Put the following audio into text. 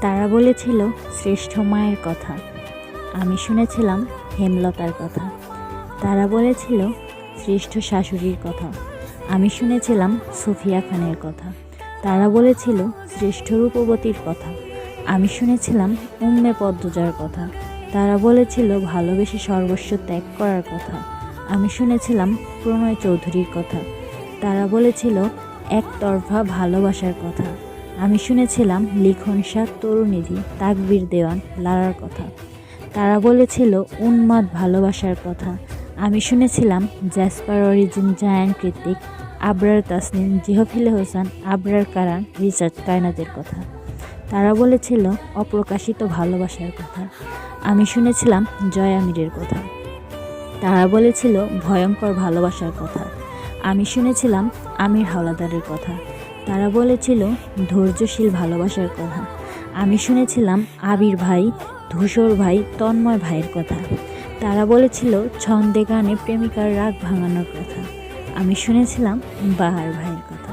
তারা বলেছিল, শ্রেষ্ঠ মায়ের কথা। আমি শুনেছিলাম, হেমলতার কথা। তারা বলেছিল, শ্রেষ্ঠ শাশুড়ির কথা। আমি শুনেছিলাম, সুফিয়া খানের কথা। তারা বলেছিল, শ্রেষ্ঠ রূপবতীর কথা। আমি শুনেছিলাম, উম্মে পদ্মজার কথা। তারা বলেছিল, ভালোবেসে সর্বস্ব ত্যাগ করার কথা। আমি শুনেছিলাম, প্রণয় চৌধুরীর কথা। তারা বলেছিল, একতরফা ভালোবাসার কথা। আমি শুনেছিলাম লিখন শাহ তরুনিধি তাকবীর দেওয়ান, লারার কথা। তারা বলেছিল, উন্মাদ ভালোবাসার কথা। আমি শুনেছিলাম জ্যাসপার অরিজিন জায়ান কৃতিক আবরার তাসনিম, জিহফিলে হোসান, আবরার কারান, রিচার্ড কায়নাদের কথা। তারা বলেছিল, অপ্রকাশিত ভালোবাসার কথা। আমি শুনেছিলাম, জয়া মীরের কথা। তারা বলেছিল, ভয়ঙ্কর ভালোবাসার কথা। আমি শুনেছিলাম আমির হাওলাদারের কথা। তারা বলেছিল, ধৈর্যশীল ভালোবাসার কথা। আমি শুনেছিলাম, আবির ভাই, ধূসর ভাই, তন্ময় ভাইয়ের কথা। তারা বলেছিল, ছন্দে গানে প্রেমিকার রাগ ভাঙানোর কথা। আমি শুনেছিলাম, বাহার ভাইয়ের কথা।